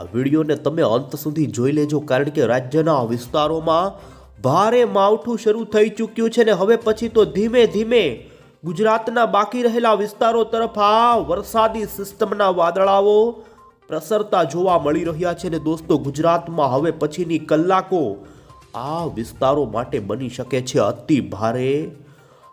આ વિડીયોને તમે અંત સુધી જોઈ લેજો કારણ કે રાજ્યના વિસ્તારોમાં ભારે માવઠું શરૂ થઈ ચૂક્યું છે ને હવે પછી તો ધીમે ધીમે ગુજરાતના બાકી રહેલા વિસ્તારો તરફ આ વરસાદી સિસ્ટમના વાદળાઓ પ્રસરતા જોવા મળી રહ્યા છે ને દોસ્તો ગુજરાતમાં હવે પછીની કલાકો આ વિસ્તારો માટે બની શકે છે અતિ ભારે.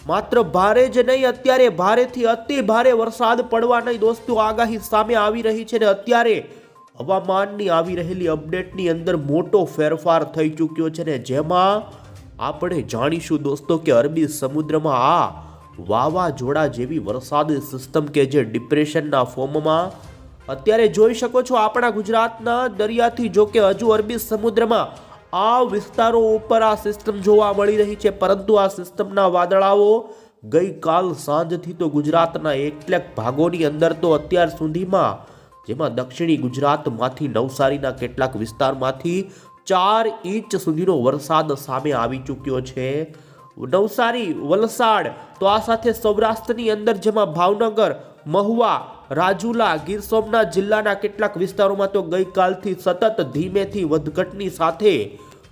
માત્ર ભારે જ નહીં, અત્યારે ભારેથી અતિ ભારે વરસાદ પડવા નહીં દોસ્તો આગાહી સામે આવી રહી છે ને અત્યારે હવામાનની આવી રહેલી અપડેટની અંદર મોટો ફેરફાર થઈ ચૂક્યો છે ને જેમાં આપણે જાણીશું દોસ્તો કે અરબી સમુદ્રમાં આ વાવાઝોડા જેવી વરસાદી સિસ્ટમ કે જે ડિપ્રેશનના ફોર્મમાં અત્યારે જોઈ શકો છો આપણા ગુજરાતના દરિયાથી જો કે હજુ અરબી સમુદ્રમાં આ વિસ્તારો ઉપર આ સિસ્ટમ જોવા મળી રહી છે. પરંતુ આ સિસ્ટમના વાદળાઓ ગઈકાલ સાંજથી તો ગુજરાતના કેટલાક ભાગોની અંદર તો અત્યાર સુધીમાં જેમાં દક્ષિણી ગુજરાતમાંથી નવસારીના કેટલાક વિસ્તારમાંથી ચાર ઇંચ સુધીનો વરસાદ સામે આવી ચૂક્યો છે. નવસારી, વલસાડ તો આ સાથે સૌરાષ્ટ્રની અંદર જેમાં ભાવનગર, મહુવા, રાજુલા, ગીર સોમનાથ જિલ્લાના કેટલાક વિસ્તારોમાં તો ગઈકાલથી સતત ધીમેથી વધઘટની સાથે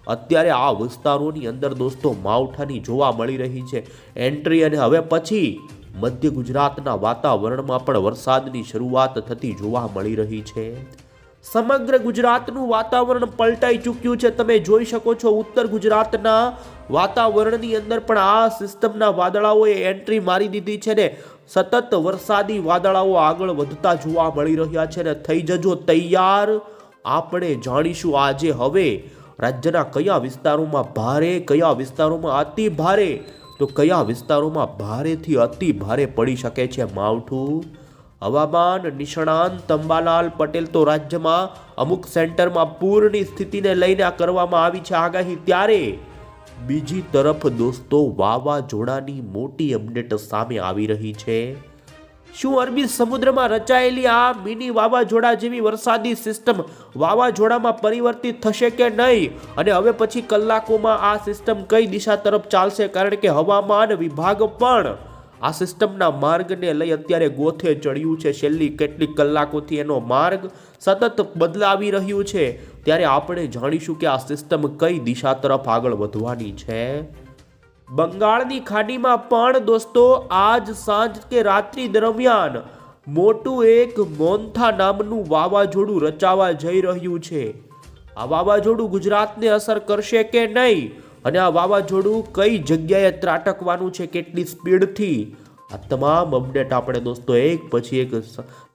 અત્યારે આ વિસ્તારોની અંદર દોસ્તો માવઠાની જોવા મળી રહી છે. એન્ટ્રી અને હવે પછી મધ્ય ગુજરાતના વાતાવરણમાં પણ વરસાદની શરૂઆત થતી જોવા મળી રહી છે. સમગ્ર ગુજરાતનું વાતાવરણ પલટાઈ ચૂક્યું છે. તમે જોઈ શકો છો ઉત્તર ગુજરાતના વાતાવરણની અંદર પણ આ સિસ્ટમના વાદળાઓએ એન્ટ્રી મારી દીધી છે ને સતત વરસાદી વાદળાઓ આગળ વધતા જોવા મળી રહ્યા છે ને થઈ જજો તૈયાર. આપણે જાણીશું આજે હવે રાજ્યના કયા વિસ્તારોમાં ભારે, કયા વિસ્તારોમાં અતિ ભારે તો કયા વિસ્તારોમાં ભારેથી અતિ ભારે પડી શકે છે માવઠું? હવામાન નિષ્ણાંત તંબાલાલ પટેલ તો રાજ્યમાં અમુક સેન્ટરમાં પૂરની સ્થિતિને લઈને કરવામાં આવી છે આગાહી ત્યારે. બીજી તરફ દોસ્તો, વાવાઝોડાની મોટી અપડેટ સામે આવી રહી છે. શું અરબી સમુદ્રમાં રચાયેલી આ મિની વાવાઝોડા જેવી વરસાદી સિસ્ટમ વાવાઝોડામાં પરિવર્તિત થશે કે નહીં? અને હવે પછી કલાકોમાં આ સિસ્ટમ કઈ દિશા તરફ ચાલશે? કારણ કે હવામાન વિભાગ પણ આ સિસ્ટમના માર્ગને લઈ અત્યારે ગોથે ચડ્યું છે. છેલ્લી કેટલીક કલાકોથી એનો માર્ગ સતત બદલાવી રહ્યું છે. ત્યારે આપણે જાણીશું કે આ સિસ્ટમ કઈ દિશા તરફ આગળ વધવાની છે. બંગાળની ખાડીમાં પણ દોસ્તો, આજ સાંજ કે રાત્રિ દરમિયાન મોટું એક મોન્થા નામનું વાવાઝોડું રચાવા જઈ રહ્યું છે. આ વાવાઝોડું ગુજરાતને અસર કરશે કે નહીં? અને આ વાવાઝોડું કઈ જગ્યાએ ત્રાટકવાનું છે, કેટલી સ્પીડથી? આ તમામ અપડેટ આપણે દોસ્તો એક પછી એક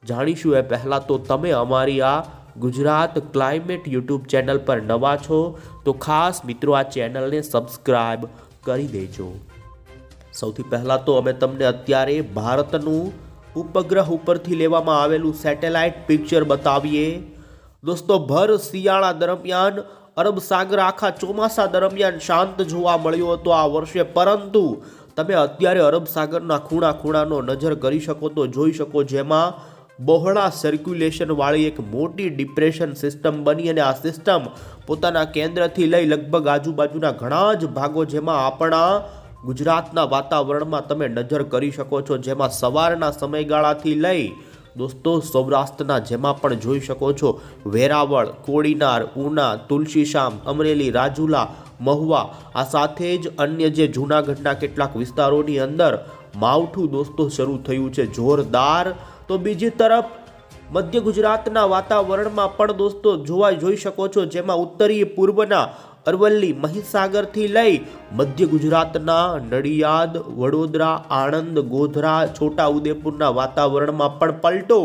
જાણીશું. એ પહેલાં તો તમે અમારી આ ગુજરાત ક્લાઇમેટ યુટ્યુબ ચેનલ પર નવા છો, તો ખાસ મિત્રો આ ચેનલને સબસ્ક્રાઇબ કરી દેજો. સૌથી પહેલાં તો અમે તમને અત્યારે ભારતનું ઉપગ્રહ ઉપરથી લેવામાં આવેલું સેટેલાઇટ પિક્ચર બતાવીએ. દોસ્તો, ભર શિયાળા દરમિયાન, અરબ સાગર આખા ચોમાસા દરમિયાન શાંત જોવા મળ્યો હતો આ વર્ષે. પરંતુ તમે અત્યારે અરબ સાગરના ખૂણા ખૂણાનો નજર કરી શકો તો જોઈ શકો જેમાં બહોળા સર્ક્યુલેશનવાળી એક મોટી ડિપ્રેશન સિસ્ટમ બની અને આ સિસ્ટમ પોતાના કેન્દ્રથી લઈ લગભગ આજુબાજુના ઘણા જ ભાગો જેમાં આપણા ગુજરાતના વાતાવરણમાં તમે નજર કરી શકો છો. જેમાં સવારના સમયગાળાથી લઈ દોસ્તો સૌરાષ્ટ્રના જેમાં પણ જોઈ શકો છો. વેરાવળ, કોડીનાર, ઉના, તુલસીશામ, અમરેલી, રાજુલા, મહુવા, આ સાથે જ અન્ય જે જૂનાગઢના કેટલાક વિસ્તારોની અંદર માવઠું દોસ્તો શરૂ થયું છે. જોરદાર તો બીજી તરફ, મધ્ય ગુજરાતના વાતાવરણમાં પણ દોસ્તો જોવા જોઈ શકો છો, જેમાં ઉત્તરીય પૂર્વના અરવલ્લી મહીસાગરથી લઈ મધ્ય ગુજરાતના નડિયાદ, વડોદરા, આણંદ, ગોધરા છોટા ઉદેપુરના વાતાવરણમાં પણ પલટો.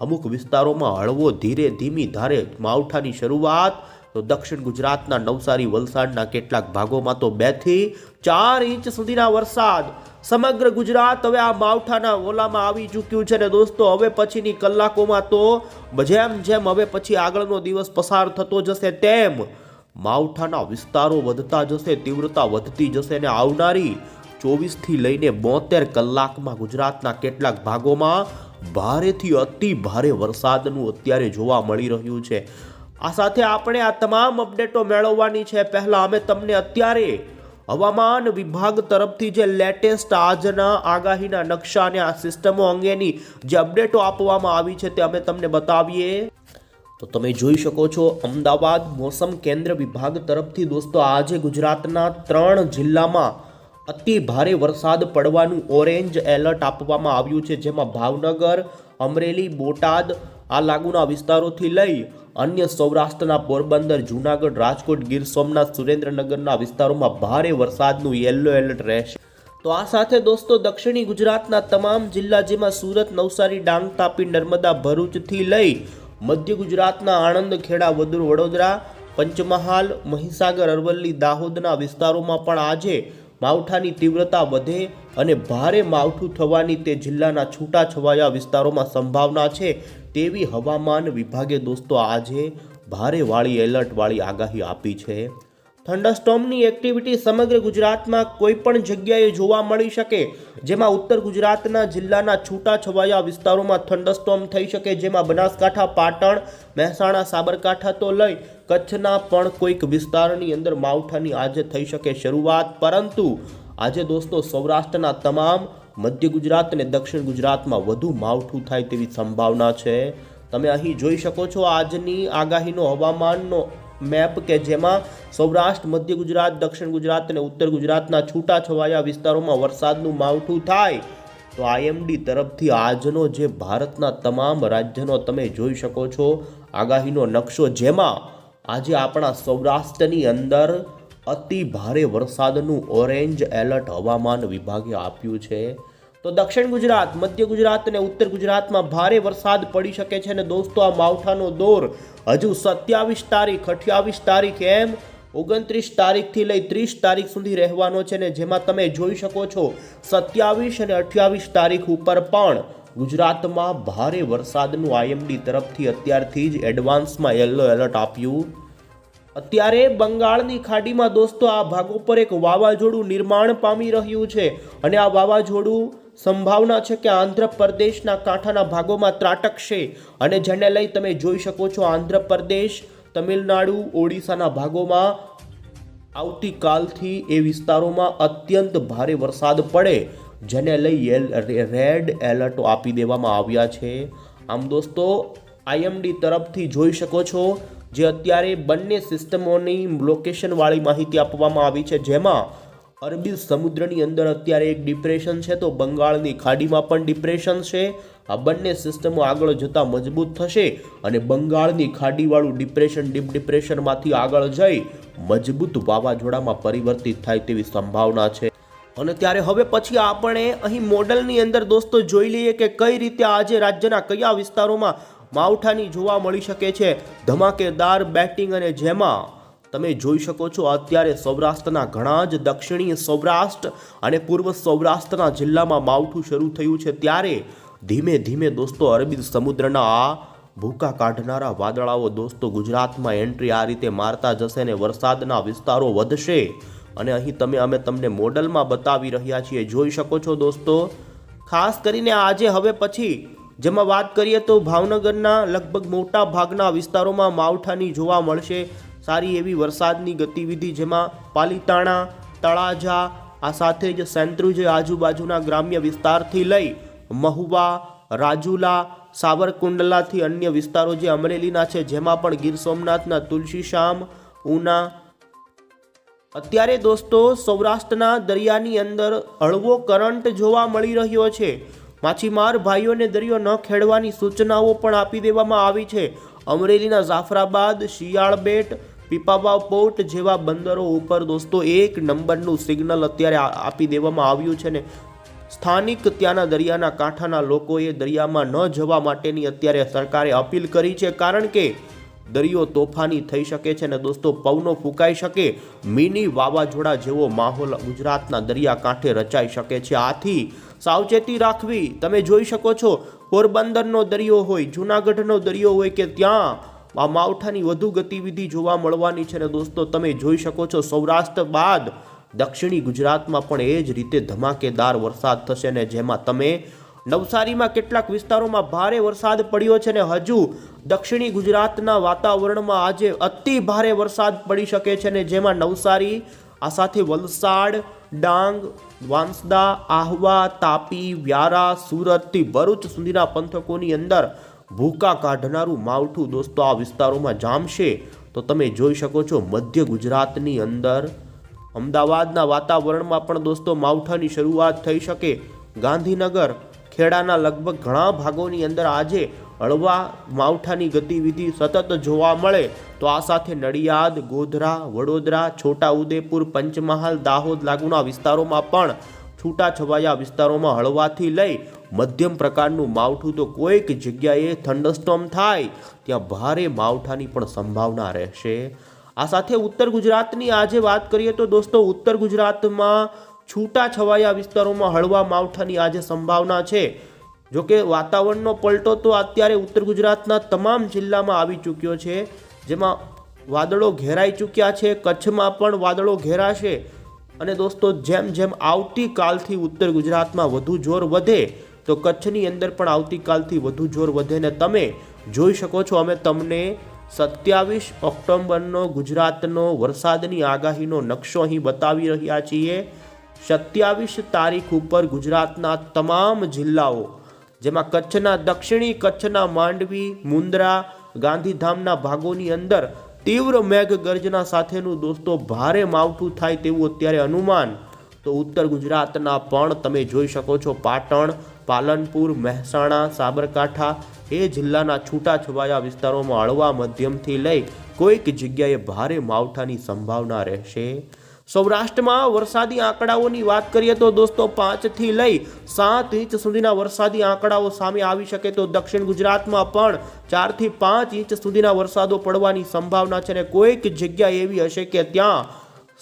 અમુક વિસ્તારોમાં હળવો ધીરે ધીમી ધારે માવઠાની શરૂઆત. તો દક્ષિણ ગુજરાતના નવસારી, વલસાડના કેટલાક ભાગોમાં તો બેથી ચાર ઇંચ સુધીના વરસાદ. સમગ્ર ગુજરાત હવે આ માવઠાના ઓલામાં આવી ચૂક્યું છે ને દોસ્તો, હવે પછીની કલાકોમાં તો જેમ જેમ હવે પછી આગળનો દિવસ પસાર થતો જશે, તેમ માવઠાના વિસ્તારો વધતા જશે, તીવ્રતા વધતી જશે ને આવનારી ચોવીસથી લઈને બોતેર કલાકમાં ગુજરાતના કેટલાક ભાગોમાં ભારેથી અતિ ભારે વરસાદનું અત્યારે જોવા મળી રહ્યું છે. આ સાથે આપણે આ તમામ અપડેટો મેળવવાની છે. પહેલાં અમે તમને અત્યારે હવામાન વિભાગ તરફથી જે લેટેસ્ટ આજના આગાહીના નકશા અને આ સિસ્ટમો અંગેની જે અપડેટો આપવામાં આવી છે તે અમે તમને બતાવીએ. તો તમે જોઈ શકો છો, અમદાવાદ મોસમ કેન્દ્ર વિભાગ તરફથી દોસ્તો, આજે ગુજરાતના ત્રણ જિલ્લામાં અતિ ભારે વરસાદ પડવાનું ઓરેન્જ એલર્ટ આપવામાં આવ્યું છે, જેમાં ભાવનગર, અમરેલી, બોટાદ આ લાગુના વિસ્તારોથી લઈ અન્ય સૌરાષ્ટ્રના પોરબંદર, જૂનાગઢ, રાજકોટ, ગીર સોમનાથ, સુરેન્દ્રનગરના વિસ્તારોમાં ભારે વરસાદનું યલો એલર્ટ રહેશે. તો આ સાથે દોસ્તો, દક્ષિણી ગુજરાતના તમામ જિલ્લા જેમાં સુરત, નવસારી, ડાંગ, તાપી, નર્મદા, ભરૂચથી લઈ મધ્ય ગુજરાતના આણંદ ખેડા વધુ વડોદરા, પંચમહાલ, મહીસાગર, અરવલ્લી, દાહોદના વિસ્તારોમાં પણ આજે માવઠાની તીવ્રતા વધે અને ભારે માવઠું થવાની તે જિલ્લાના છૂટાછવાયા વિસ્તારોમાં સંભાવના છે તેવી હવામાન વિભાગે દોસ્તો આજે ભારે વાળી એલર્ટવાળી આગાહી આપી છે. થંડરસ્ટોમની એક્ટિવિટી સમગ્ર ગુજરાતમાં કોઈ પણ જગ્યાએ જોવા મળી શકે, જેમાં ઉત્તર ગુજરાતના જિલ્લાના છૂટાછવાયા વિસ્તારોમાં થંડરસ્ટોમ થઈ શકે, જેમાં બનાસકાંઠા, પાટણ, મહેસાણા, સાબરકાંઠા તો લઈ કચ્છના પણ કોઈક વિસ્તારની અંદર માવઠાની આજે થઈ શકે શરૂઆત, પરંતુ આજે દોસ્તો સૌરાષ્ટ્રના તમામ મધ્ય ગુજરાત અને દક્ષિણ ગુજરાતમાં વધુ માવઠું થાય તેવી સંભાવના છે. તમે અહીં જોઈ શકો છો આજની આગાહીનો હવામાનનો મેપ કે જેમાં સૌરાષ્ટ્ર, મધ્ય ગુજરાત, દક્ષિણ ગુજરાત અને ઉત્તર ગુજરાતના છૂટાછવાયા વિસ્તારોમાં વરસાદનું માવઠું થાય. તો આઈએમડી તરફથી આજનો જે ભારતના તમામ રાજ્યનો તમે જોઈ શકો છો આગાહીનો નકશો જેમાં આજે આપણા સૌરાષ્ટ્રની અંદર અતિ ભારે વરસાદનું ઓરેન્જ એલર્ટ હવામાન વિભાગે આપ્યું છે. તો દક્ષિણ ગુજરાત, મધ્ય ગુજરાત અને ઉત્તર ગુજરાતમાં ભારે વરસાદ પડી શકે છે અને દોસ્તો, આ માવઠાનો દોર હજુ સત્યાવીસ તારીખ, અઠ્યાવીસ તારીખ એમ ઓગણત્રીસ તારીખથી લઈ ત્રીસ તારીખ સુધી રહેવાનો છે ને જેમાં તમે જોઈ શકો છો સત્યાવીસ અને અઠ્યાવીસ તારીખ ઉપર પણ ગુજરાતમાં ભારે વરસાદનું આઈએમડી તરફથી અત્યારથી જ એડવાન્સમાં યલો એલર્ટ આપ્યું. અત્યારે બંગાળની ખાડીમાં દોસ્તો આ ભાગો પર એક વાવાઝોડું નિર્માણ પામી રહ્યું છે અને આ વાવાઝોડું સંભાવના છે કે આંધ્રપ્રદેશના કાંઠાના ભાગોમાં ત્રાટકશે અને જેને લઈ તમે જોઈ શકો છો આંધ્રપ્રદેશ, તમિલનાડુ, ઓડિશાના ભાગોમાં આવતીકાલથી એ વિસ્તારોમાં અત્યંત ભારે વરસાદ પડે, જેને લઈ રેડ એલર્ટો આપી દેવામાં આવ્યા છે. આમ દોસ્તો, આઈએમડી તરફથી જોઈ શકો છો જે અત્યારે બંને સિસ્ટમોની લોકેશનવાળી માહિતી આપવામાં આવી છે. જેમાં અરબી સમુદ્રની અંદર અત્યારે એક ડિપ્રેશન છે તો બંગાળની ખાડીમાં પણ ડિપ્રેશન છે. આ બંને સિસ્ટમો આગળ જતાં મજબૂત થશે અને બંગાળની ખાડીવાળું ડિપ્રેશન ડીપ ડિપ્રેશનમાંથી આગળ જઈ મજબૂત વાવાઝોડામાં પરિવર્તિત થાય તેવી સંભાવના છે. અને ત્યારે હવે પછી આપણે અહીં મોડલની અંદર દોસ્તો જોઈ લઈએ કે કઈ રીતે આજે રાજ્યના કયા વિસ્તારોમાં માવઠાની જોવા મળી શકે છે. ધમાકેદાર બેટિંગ અને જેમાં તમે જોઈ શકો છો, અત્યારે સૌરાષ્ટ્રના ઘણા જ દક્ષિણીય સૌરાષ્ટ્ર અને પૂર્વ સૌરાષ્ટ્રના જિલ્લામાં માવઠું શરૂ થયું છે. ત્યારે ધીમે ધીમે દોસ્તો, અરબી સમુદ્રના આ ભૂકા કાઢનારા વાદળાઓ દોસ્તો, ગુજરાતમાં એન્ટ્રી આ રીતે મારતા જશે અને વરસાદના વિસ્તારો વધશે. અને અહીં તમે, અમે તમને મોડલમાં બતાવી રહ્યા છીએ. જોઈ શકો છો દોસ્તો, ખાસ કરીને આજે, હવે પછી જેમાં વાત કરીએ તો ભાવનગરના લગભગ મોટા ભાગના વિસ્તારોમાં માવઠાની જોવા મળશે. સારી એવી વરસાદની ગતિવિધિ જેમાં પાલીતાણા, તળાજા, આ સાથે જ સેન્ટ્રુજ આજુબાજુના ગ્રામ્ય વિસ્તારથી લઈ મહુવા, રાજુલા, સાવરકુંડલાથી અન્ય વિસ્તારો જે અમરેલીના છે, જેમાં પણ ગીર સોમનાથના તુલસીશ્યામ ઉના. અત્યારે દોસ્તો સૌરાષ્ટ્રના દરિયાની અંદર હળવો કરંટ જોવા મળી રહ્યો છે. માછીમાર ભાઈઓને દરિયો ન ખેડવાની સૂચનાઓ પણ આપી દેવામાં આવી છે. અમરેલીના જાફરાબાદ, શિયાળબેટ પીપાવા પોર્ટ જેવા બંદરો ઉપર દોસ્તો એક નંબરનું સિગ્નલ અત્યારે આપી દેવામાં આવ્યું છે ને સ્થાનિક ત્યાંના દરિયાના કાંઠાના લોકોએ દરિયામાં ન જવા માટેની અત્યારે સરકારે અપીલ કરી છે. કારણ કે દરિયો તોફાની થઈ શકે છે ને દોસ્તો પવનો ફૂંકાઈ શકે. મિની વાવાઝોડા જેવો માહોલ ગુજરાતના દરિયા કાંઠે રચાઈ શકે છે. આથી સાવચેતી રાખવી તમે જોઈ શકો છો, પોરબંદરનો દરિયો હોય, જૂનાગઢનો દરિયો હોય કે ત્યાં આ માવઠાની વધુ ગતિવિધિ જોવા મળવાની છે ને દોસ્તો તમે જોઈ શકો છો, સૌરાષ્ટ્ર બાદ દક્ષિણી ગુજરાતમાં પણ એ જ રીતે ધમાકેદાર વરસાદ થશે ને જેમાં તમે નવસારીમાં કેટલાક વિસ્તારોમાં ભારે વરસાદ પડ્યો છે ને હજુ દક્ષિણી ગુજરાતના વાતાવરણમાં આજે અતિ ભારે વરસાદ પડી શકે છે ને જેમાં નવસારી, આ સાથે વલસાડ, ડાંગ, વાંસદા, આહવા, તાપી, વ્યારા સુરતથી ભરૂચ સુધીના પંથકોની અંદર ભૂકા કાઢનારું માવઠું દોસ્તો આ વિસ્તારોમાં જામશે. તો તમે જોઈ શકો છો મધ્ય ગુજરાતની અંદર. અમદાવાદના વાતાવરણમાં પણ દોસ્તો માવઠાની શરૂઆત થઈ શકે. ગાંધીનગર ખેડાના લગભગ ઘણા ભાગોની અંદર આજે હળવા માવઠાની ગતિવિધિ સતત જોવા મળે તો આ સાથે નડિયાદ, ગોધરા, વડોદરા, છોટાઉદેપુર, પંચમહાલ, દાહોદ લાગુના વિસ્તારોમાં પણ છૂટાછવાયા વિસ્તારોમાં હળવાથી લઈ મધ્યમ પ્રકારનું માવઠું તો કોઈક જગ્યાએ થંડરસ્ટોમ થાય, ત્યાં ભારે માવઠાની પણ સંભાવના રહેશે. આ સાથે ઉત્તર ગુજરાતની આજે વાત કરીએ તો દોસ્તો, ઉત્તર ગુજરાતમાં છૂટાછવાયા વિસ્તારોમાં હળવા માવઠાની આજે સંભાવના છે. જોકે વાતાવરણનો પલટો તો અત્યારે ઉત્તર ગુજરાતના તમામ જિલ્લામાં આવી ચૂક્યો છે. જેમાં વાદળો ઘેરાઈ ચૂક્યા છે, કચ્છમાં પણ વાદળો ઘેરાશે. અને દોસ્તો, જેમ જેમ આવતીકાલથી ઉત્તર ગુજરાતમાં વધુ જોર વધે, તો કચ્છની અંદર પણ આવતીકાલથી વધુ જોર વધે ને તમે જોઈ શકો છો. અમે તમને સત્યાવીસ ઓક્ટોબરનો ગુજરાતનો વરસાદની આગાહીનો નકશો અહીં બતાવી રહ્યા છીએ. સત્યાવીસ તારીખ ઉપર ગુજરાતના તમામ જિલ્લાઓ, જેમાં કચ્છના દક્ષિણી, કચ્છના માંડવી, મુન્દ્રા, ગાંધીધામના ભાગોની અંદર તીવ્ર મેઘ ગર્જના સાથેનું દોસ્તો ભારે માવઠું થાય તેવું અત્યારે અનુમાન. તો ઉત્તર ગુજરાતના પણ તમે જોઈ શકો છો પાટણ, પાલનપુર, મહેસાણા, સાબરકાંઠા એ જિલ્લાના છૂટાછવાયા વિસ્તારોમાં હળવા મધ્યમથી લઈ કોઈક જગ્યાએ ભારે માવઠાની સંભાવના રહેશે. સૌરાષ્ટ્રમાં વરસાદી આંકડાઓની વાત કરીએ તો દોસ્તો પાંચથી લઈ સાત ઇંચ સુધીના વરસાદી આંકડાઓ સામે આવી શકે તો દક્ષિણ ગુજરાતમાં પણ ચારથી પાંચ ઇંચ સુધીના વરસાદો પડવાની સંભાવના છે અને કોઈક જગ્યા એવી હશે કે ત્યાં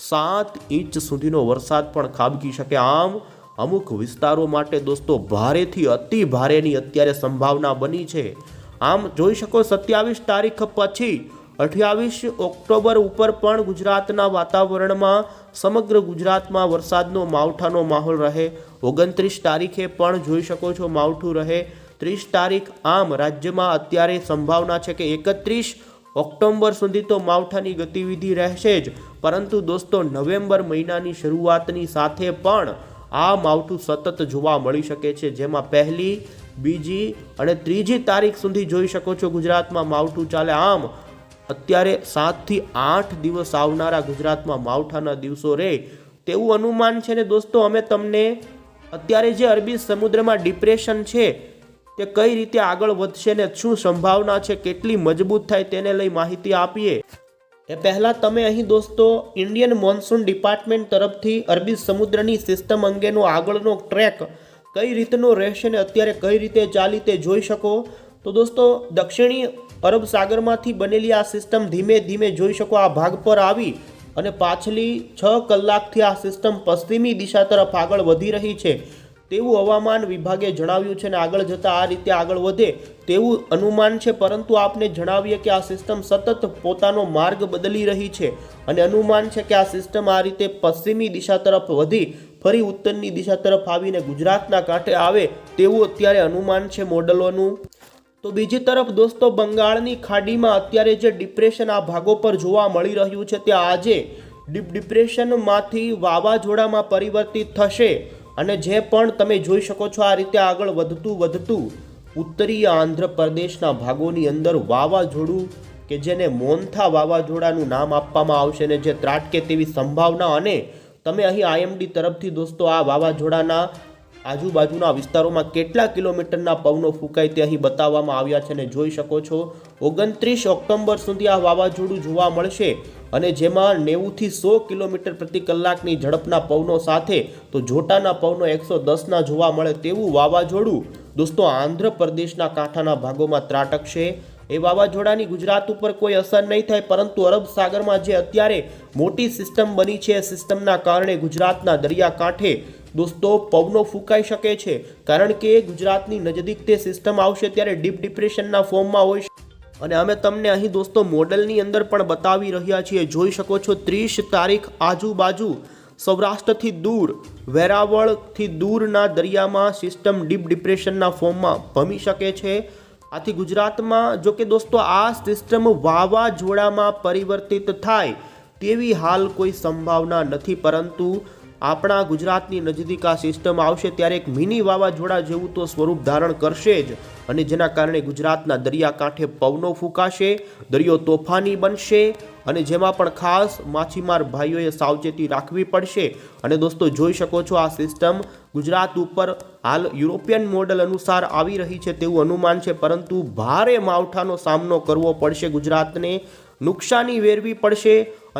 સાત ઇંચ સુધીનો વરસાદ પણ ખાબકી શકે. આમ અમુક વિસ્તારો માટે દોસ્તો ભારેથી અતિ ભારેની અત્યારે સંભાવના બની છે. આમ જોઈ શકો સત્યાવીસ તારીખ પછી અઠ્યાવીસ ઓક્ટોબર ઉપર પણ ગુજરાતના વાતાવરણમાં સમગ્ર ગુજરાતમાં વરસાદનો માવઠાનો માહોલ રહે. ઓગણત્રીસ તારીખે પણ જોઈ શકો છો માવઠું રહે. ત્રીસ તારીખ આમ રાજ્યમાં અત્યારે સંભાવના છે કે એકત્રીસ ઓક્ટોબર સુધી તો માવઠાની ગતિવિધિ રહેશે જ. પરંતુ દોસ્તો, નવેમ્બર મહિનાની શરૂઆતની સાથે પણ આ માવઠું સતત જોવા મળી શકે છે. જેમાં પહેલી, બીજી અને ત્રીજી તારીખ સુધી જોઈ શકો છો ગુજરાતમાં માવઠું ચાલે. આમ અત્યારે સાતથી આઠ દિવસ આવનારા ગુજરાતમાં માવઠાના દિવસો રહે તેવું અનુમાન છે ને દોસ્તો, અમે તમને અત્યારે જે અરબી સમુદ્રમાં ડિપ્રેશન છે, તે કઈ રીતે આગળ વધશે ને શું સંભાવના છે, કેટલી મજબૂત થાય તેને લઈ માહિતી આપીએ. એ પહેલાં તમે અહીં દોસ્તો ઇન્ડિયન મોન્સૂન ડિપાર્ટમેન્ટ તરફથી અરબી સમુદ્રની સિસ્ટમ અંગેનો આગળનો ટ્રેક કઈ રીતનો રહેશે ને અત્યારે કઈ રીતે ચાલી તે જોઈ શકો. તો દોસ્તો, દક્ષિણી અરબ સાગરમાંથી બનેલી આ સિસ્ટમ ધીમે ધીમે જોઈ શકો આ ભાગ પર આવી અને પાછલી છ કલાકથી આ સિસ્ટમ પશ્ચિમી દિશા તરફ આગળ વધી રહી છે. તેવું હવામાન વિભાગે જણાવ્યું છે અને આગળ જતાં આ રીતે આગળ વધે તેવું અનુમાન છે, પરંતુ આપને જણાવીએ કે આ સિસ્ટમ સતત પોતાનો માર્ગ બદલી રહી છે અને અનુમાન છે કે આ સિસ્ટમ આ રીતે પશ્ચિમી દિશા તરફ વધી, ફરી ઉત્તરની દિશા તરફ આવીને ગુજરાતના કાંઠે આવે તેવું અત્યારે અનુમાન છે મોડલોનું. તો બીજી તરફ દોસ્તો, બંગાળની ખાડીમાં અત્યારે જે ડિપ્રેશન આ ભાગો પર જોવા મળી રહ્યું છે તે આજે ડીપ ડિપ્રેશનમાંથી વાવાઝોડામાં પરિવર્તિત થશે. અને જે પણ તમે જોઈ શકો છો, આ રીતે આગળ વધતું વધતું ઉત્તરીય આંધ્રપ્રદેશના ભાગોની અંદર વાવાઝોડું કે જેને મોન્થા વાવાઝોડાનું નામ આપવામાં આવશે ને જે ત્રાટકે તેવી સંભાવના અને તમે અહીં આઈએમડી તરફથી દોસ્તો આ વાવાઝોડાના આજુબાજુના વિસ્તારોમાં કેટલા કિલોમીટરના પવનો ફૂંકાય તે અહીં બતાવવામાં આવ્યા છે અને જોઈ શકો છો, ઓગણત્રીસ ઓક્ટોબર સુધી આ વાવાઝોડું જોવા મળશે અને જેમાં નેવુંથી સો કિલોમીટર પ્રતિ કલાકની ઝડપના પવનો સાથે તો જોટાના પવનો એકસો દસના જોવા મળે તેવું વાવાઝોડું દોસ્તો આંધ્રપ્રદેશના કાંઠાના ભાગોમાં ત્રાટકશે. એ વાવાઝોડાની ગુજરાત ઉપર કોઈ અસર નહીં થાય, પરંતુ અરબ સાગરમાં જે અત્યારે મોટી સિસ્ટમ બની છે, એ સિસ્ટમના કારણે ગુજરાતના દરિયાકાંઠે દોસ્તો પવનો ફૂંકાઈ શકે છે. કારણ કે ગુજરાતની નજદીક તે સિસ્ટમ આવશે ત્યારે ડીપ ડિપ્રેશનના ફોર્મમાં હોય અને અમે તમને અહીં દોસ્તો મોડલની અંદર પણ બતાવી રહ્યા છીએ. જોઈ શકો છો, ત્રીસ તારીખ આજુબાજુ સૌરાષ્ટ્રથી દૂર, વેરાવળથી દૂરના દરિયામાં સિસ્ટમ ડીપ ડિપ્રેશનના ફોર્મમાં ભમી શકે છે. આથી ગુજરાતમાં જો કે દોસ્તો આ સિસ્ટમ વાવાઝોડામાં પરિવર્તિત થાય તેવી હાલ કોઈ સંભાવના નથી, પરંતુ આપણા ગુજરાતની નજીક આ સિસ્ટમ આવશે ત્યારે એક મિની વાવાઝોડા જેવું તો સ્વરૂપ ધારણ કરશે જ. અને જેના કારણે ગુજરાતના દરિયાકાંઠે પવનો ફૂંકાશે, દરિયો તોફાની બનશે અને જેમાં પણ ખાસ માછીમાર ભાઈઓએ સાવચેતી રાખવી પડશે. અને દોસ્તો, જોઈ શકો છો આ સિસ્ટમ ગુજરાત ઉપર હાલ યુરોપિયન મોડલ અનુસાર આવી રહી છે તેવું અનુમાન છે, પરંતુ ભારે માવઠાનો સામનો કરવો પડશે ગુજરાતને. નુકસાની વેરવી પડશે